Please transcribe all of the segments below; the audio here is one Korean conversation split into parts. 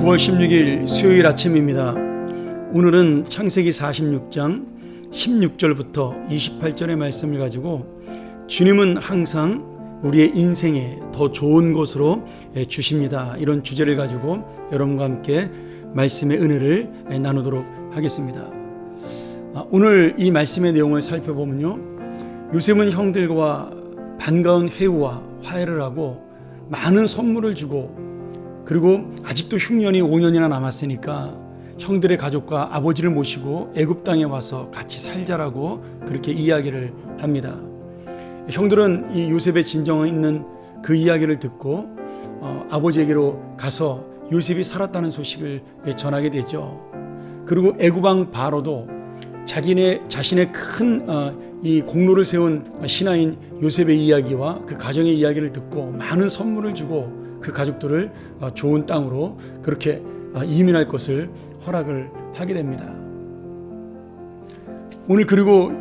9월 16일 수요일 아침입니다. 오늘은 창세기 46장 16절부터 28절의 말씀을 가지고 주님은 항상 우리의 인생에 더 좋은 것으로 주십니다. 이런 주제를 가지고 여러분과 함께 말씀의 은혜를 나누도록 하겠습니다. 아, 오늘 이 말씀의 내용을 살펴보면요. 요셉은 형들과 반가운 회우와 화해를 하고 많은 선물을 주고 그리고 아직도 흉년이 5년이나 남았으니까 형들의 가족과 아버지를 모시고 애굽 땅에 와서 같이 살자라고 그렇게 이야기를 합니다. 형들은 이 요셉의 진정에 있는 그 이야기를 듣고 어, 아버지에게로 가서 요셉이 살았다는 소식을 전하게 되죠. 그리고 애굽왕 바로도 자기네 자신의 큰이 어, 공로를 세운 신하인 요셉의 이야기와 그 가정의 이야기를 듣고 많은 선물을 주고 그 가족들을 어, 좋은 땅으로 그렇게 어, 이민할 것을 허락을 하게 됩니다. 오늘 그리고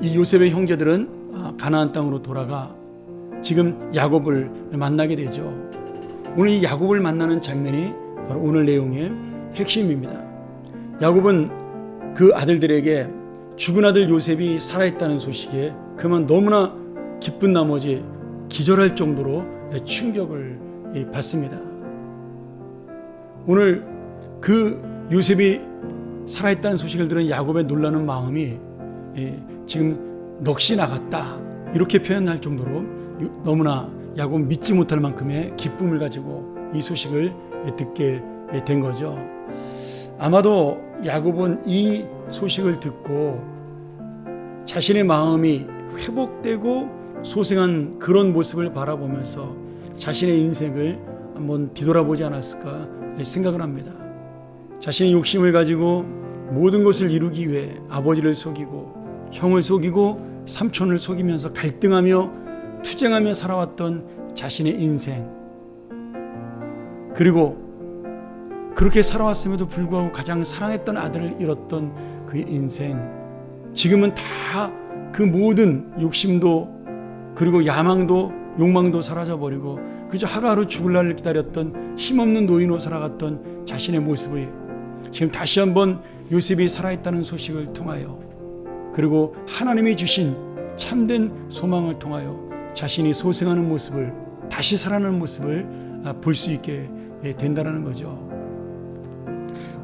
이 요셉의 형제들은 어, 가나안 땅으로 돌아가 지금 야곱을 만나게 되죠. 오늘 이 야곱을 만나는 장면이 바로 오늘 내용의 핵심입니다. 야곱은 그 아들들에게 죽은 아들 요셉이 살아있다는 소식에 그만 너무나 기쁜 나머지 기절할 정도로 충격을 받습니다. 오늘 그 요셉이 살아있다는 소식을 들은 야곱의 놀라는 마음이 지금 넋이 나갔다 이렇게 표현할 정도로 너무나 야곱 믿지 못할 만큼의 기쁨을 가지고 이 소식을 듣게 된 거죠. 아마도 야곱은 이 소식을 듣고 자신의 마음이 회복되고 소생한 그런 모습을 바라보면서 자신의 인생을 한번 뒤돌아보지 않았을까 생각을 합니다. 자신의 욕심을 가지고 모든 것을 이루기 위해 아버지를 속이고 형을 속이고 삼촌을 속이면서 갈등하며 투쟁하며 살아왔던 자신의 인생 그리고 그렇게 살아왔음에도 불구하고 가장 사랑했던 아들을 잃었던 그의 인생 지금은 다 그 모든 욕심도 그리고 야망도 욕망도 사라져 버리고 그저 하루하루 죽을 날을 기다렸던 힘없는 노인으로 살아갔던 자신의 모습을 지금 다시 한번 요셉이 살아있다는 소식을 통하여 그리고 하나님이 주신 참된 소망을 통하여 자신이 소생하는 모습을 다시 살아나는 모습을 아, 볼수 있게 된다는 거죠.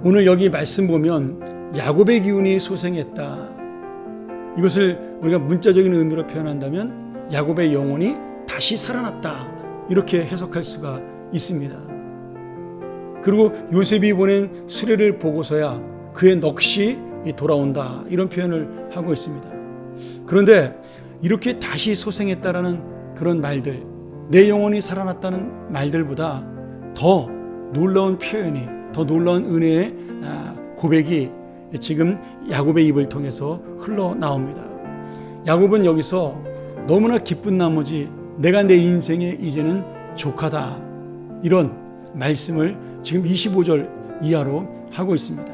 오늘 여기 말씀 보면 야곱의 기운이 소생했다. 이것을 우리가 문자적인 의미로 표현한다면 야곱의 영혼이 다시 살아났다. 이렇게 해석할 수가 있습니다. 그리고 요셉이 보낸 수레를 보고서야 그의 넋이 돌아온다. 이런 표현을 하고 있습니다. 그런데 이렇게 다시 소생했다라는 그런 말들, 내 영혼이 살아났다는 말들보다 더 놀라운 표현이, 더 놀라운 은혜의 아, 고백이 지금 야곱의 입을 통해서 흘러나옵니다. 야곱은 여기서 너무나 기쁜 나머지 내가 내 인생에 이제는 조카다. 이런 말씀을 지금 25절 이하로 하고 있습니다.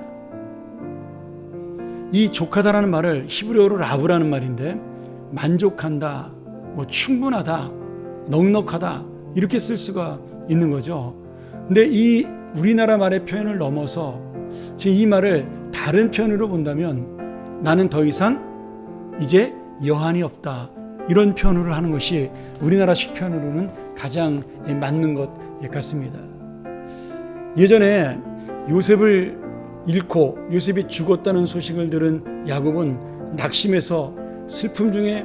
이 조카다라는 말을 히브리어로 라브라는 말인데 만족한다, 뭐 충분하다, 넉넉하다 이렇게 쓸 수가 있는 거죠. 근데 이 우리나라 말의 표현을 넘어서 지금 이 말을 다른 표현으로 본다면 나는 더 이상 이제 여한이 없다. 이런 표현을 하는 것이 우리나라식 표현으로는 가장 맞는 것 같습니다. 예전에 요셉을 잃고 요셉이 죽었다는 소식을 들은 야곱은 낙심해서 슬픔 중에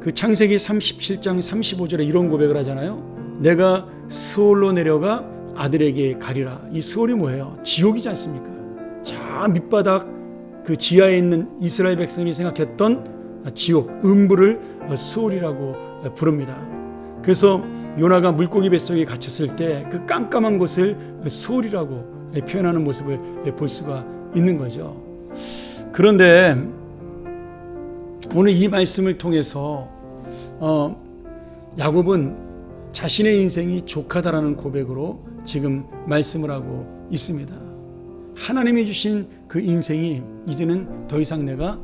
그 창세기 37장 35절에 이런 고백을 하잖아요. 내가 스올로 내려가 아들에게 가리라. 이 스올이 뭐예요? 지옥이지 않습니까? 저 밑바닥 그 지하에 있는 이스라엘 백성이 생각했던 지옥, 음부를 스올이라고 부릅니다. 그래서 요나가 물고기 뱃속에 갇혔을 때 그 깜깜한 곳을 스올이라고 표현하는 모습을 볼 수가 있는 거죠. 그런데 오늘 이 말씀을 통해서 어, 야곱은 자신의 인생이 족하다라는 고백으로 지금 말씀을 하고 있습니다. 하나님이 주신 그 인생이 이제는 더 이상 내가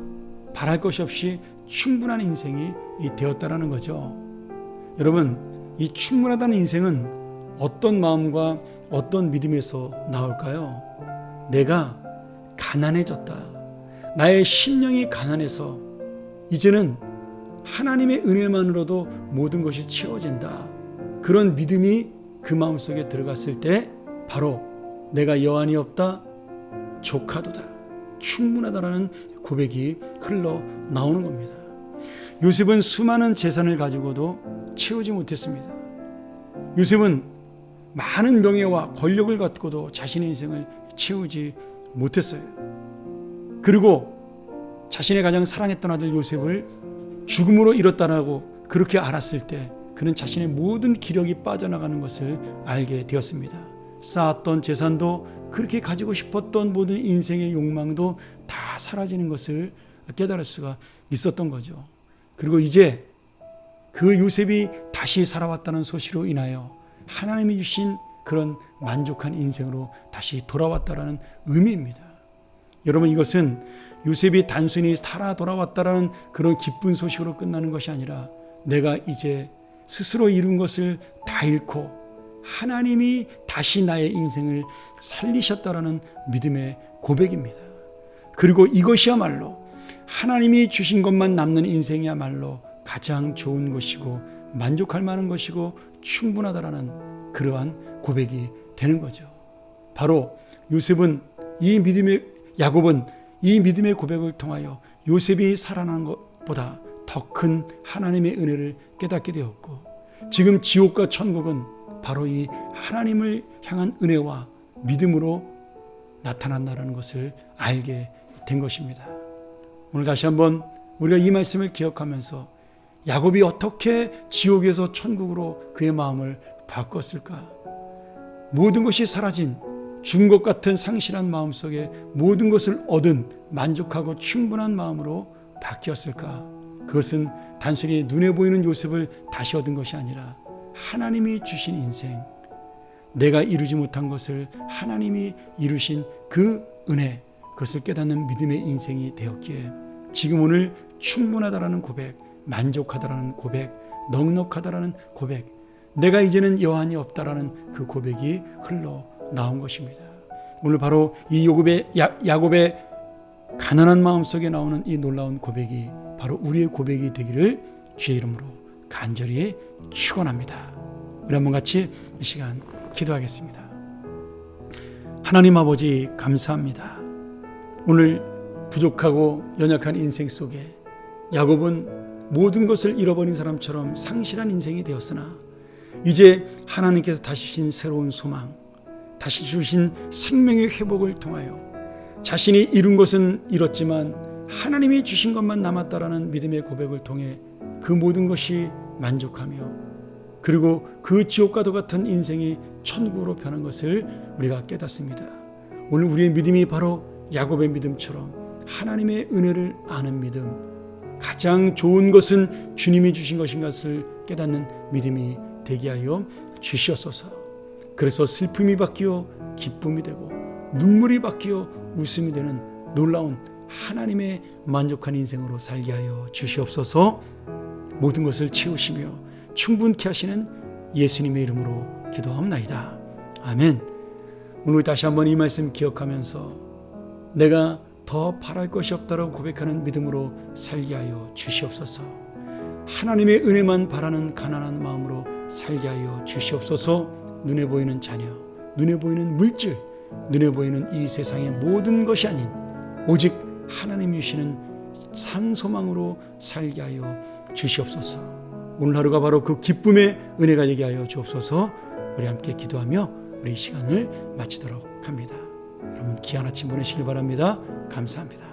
바랄 것이 없이 충분한 인생이 되었다라는 거죠. 여러분, 이 충분하다는 인생은 어떤 마음과 어떤 믿음에서 나올까요? 내가 가난해졌다. 나의 심령이 가난해서 이제는 하나님의 은혜만으로도 모든 것이 채워진다. 그런 믿음이 그 마음속에 들어갔을 때 바로 내가 여한이 없다. 조카도다. 충분하다라는 고백이 흘러 나오는 겁니다. 요셉은 수많은 재산을 가지고도 채우지 못했습니다. 요셉은 많은 명예와 권력을 갖고도 자신의 인생을 채우지 못했어요. 그리고 자신의 가장 사랑했던 아들 요셉을 죽음으로 잃었다라고 그렇게 알았을 때 그는 자신의 모든 기력이 빠져나가는 것을 알게 되었습니다. 쌓았던 재산도 그렇게 가지고 싶었던 모든 인생의 욕망도 다 사라지는 것을 깨달을 수가 있었던 거죠. 그리고 이제 그 요셉이 다시 살아왔다는 소식으로 인하여 하나님이 주신 그런 만족한 인생으로 다시 돌아왔다라는 의미입니다. 여러분 이것은 요셉이 단순히 살아 돌아왔다라는 그런 기쁜 소식으로 끝나는 것이 아니라 내가 이제 스스로 이룬 것을 다 잃고 하나님이 다시 나의 인생을 살리셨다라는 믿음의 고백입니다. 그리고 이것이야말로 하나님이 주신 것만 남는 인생이야말로 가장 좋은 것이고 만족할 만한 것이고 충분하다라는 그러한 고백이 되는 거죠. 바로 요셉은 이 믿음의 야곱은 이 믿음의 고백을 통하여 요셉이 살아난 것보다 더 큰 하나님의 은혜를 깨닫게 되었고 지금 지옥과 천국은 바로 이 하나님을 향한 은혜와 믿음으로 나타난다는 것을 알게 된 것입니다. 오늘 다시 한번 우리가 이 말씀을 기억하면서 야곱이 어떻게 지옥에서 천국으로 그의 마음을 바꿨을까? 모든 것이 사라진 죽은 것 같은 상실한 마음 속에 모든 것을 얻은 만족하고 충분한 마음으로 바뀌었을까? 그것은 단순히 눈에 보이는 요셉을 다시 얻은 것이 아니라 하나님이 주신 인생, 내가 이루지 못한 것을 하나님이 이루신 그 은혜, 그것을 깨닫는 믿음의 인생이 되었기에 지금 오늘 충분하다라는 고백, 만족하다라는 고백, 넉넉하다라는 고백, 내가 이제는 여한이 없다라는 그 고백이 흘러 나온 것입니다. 오늘 바로 이 요곱의 야, 야곱의 가난한 마음 속에 나오는 이 놀라운 고백이 바로 우리의 고백이 되기를 주의 이름으로 간절히 축원합니다. 우리 한번 같이 이 시간 기도하겠습니다. 하나님 아버지 감사합니다. 오늘 부족하고 연약한 인생 속에 야곱은 모든 것을 잃어버린 사람처럼 상실한 인생이 되었으나 이제 하나님께서 다시 주신 새로운 소망, 다시 주신 생명의 회복을 통하여 자신이 이룬 것은 잃었지만 하나님이 주신 것만 남았다라는 믿음의 고백을 통해 그 모든 것이 만족하며 그리고 그 지옥과도 같은 인생이 천국으로 변한 것을 우리가 깨닫습니다. 오늘 우리의 믿음이 바로 야곱의 믿음처럼 하나님의 은혜를 아는 믿음, 가장 좋은 것은 주님이 주신 것인 것을 깨닫는 믿음이 되게 하여 주시옵소서. 그래서 슬픔이 바뀌어 기쁨이 되고 눈물이 바뀌어 웃음이 되는 놀라운 하나님의 만족한 인생으로 살게 하여 주시옵소서. 모든 것을 채우시며 충분케 하시는 예수님의 이름으로 기도합나이다. 아멘. 오늘 다시 한번 이 말씀 기억하면서 내가 더 바랄 것이 없다고 고백하는 믿음으로 살게 하여 주시옵소서. 하나님의 은혜만 바라는 가난한 마음으로 살게 하여 주시옵소서. 눈에 보이는 자녀, 눈에 보이는 물질, 눈에 보이는 이 세상의 모든 것이 아닌 오직 하나님 주시는 산 소망으로 살게 하여 주시옵소서. 오늘 하루가 바로 그 기쁨의 은혜가 되게 하여 주옵소서. 우리 함께 기도하며 우리 시간을 마치도록 합니다. 여러분 귀한 아침 보내시길 바랍니다. 감사합니다.